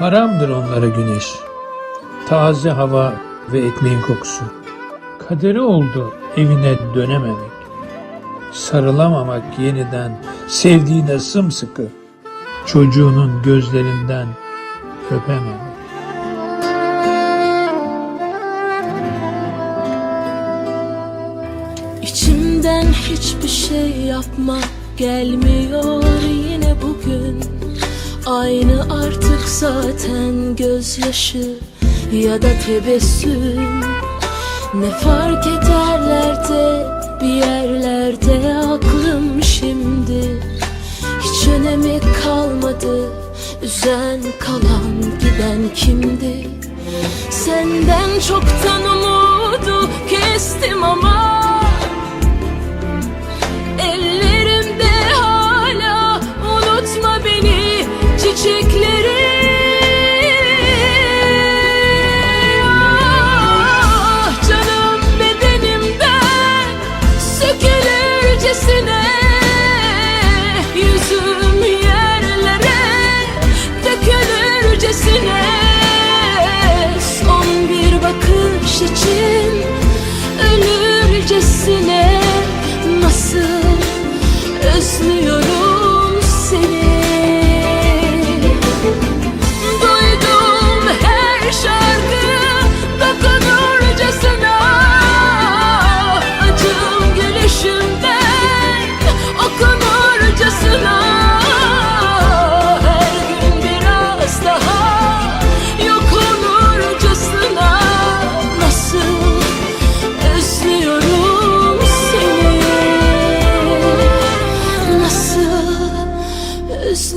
Haramdır onlara güneş, taze hava ve ekmeğin kokusu. Kaderi oldu evine dönememek, sarılamamak yeniden sevdiğine sımsıkı, çocuğunun gözlerinden öpememek. İçimden hiçbir şey yapmak gelmiyor yine bugün Aynı artık zaten gözyaşı ya da tebessüm. Ne fark ederler de bir yerlerde aklım şimdi. Hiç önemi kalmadı üzen kalan giden kimdi? Senden çoktan umudu kestim ama için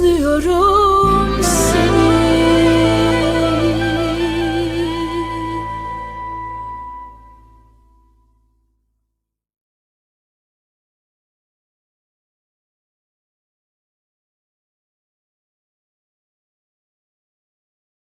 özlüyorum